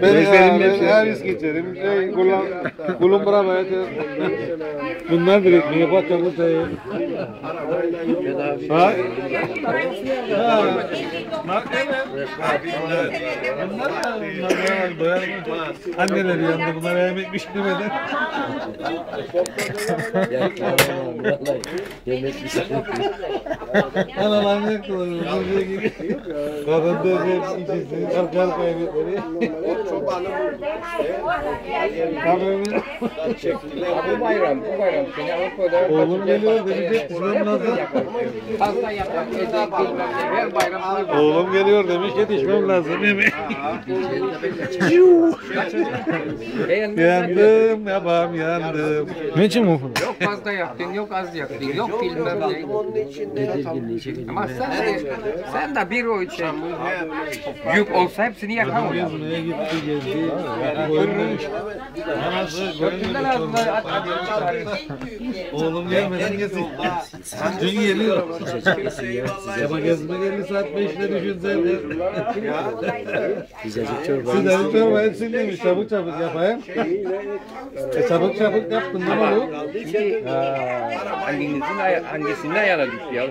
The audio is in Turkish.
Ben Gözlerim ben iş geçerim. Şey, kulum, kulum beraber. Bunlar direkt mi yapacak şey? Ha. Bak evet. Bunlar bunlar doyar? Anneleri yanında bunlara yemek pişirmeden. Analar ne kılıyor? Buraya gidiyor. Kadın da hep içesi. Kalkar kaybetleri. Tabii. Bu bayram, bu bayram. Oğlum geliyor demiş yapmak, bilmem ne. Her. Oğlum geliyor demiş yetişmem lazım yemeğe. yandım yapam yandım. Ne için bu? Yok fazla yaptın, yok az yaptın, yok bilmem ne. Ama sen de, sen de bir o için yük olsa hepsini yakamıyor. Gezmeye gitti gezdi. Koymuş. Anası. Oğlum gelmeden gezin. Dün geliyor. Ama gezme geldi saat 5'te düşünsen. Sıcacık çorba. Sıcacık çorba hepsini demiş çabuk çabuk yapayım. E çabuk çabuk yaptın ne olur? Şimdi hanginizin ay- hangisinin ayağına düştü ya?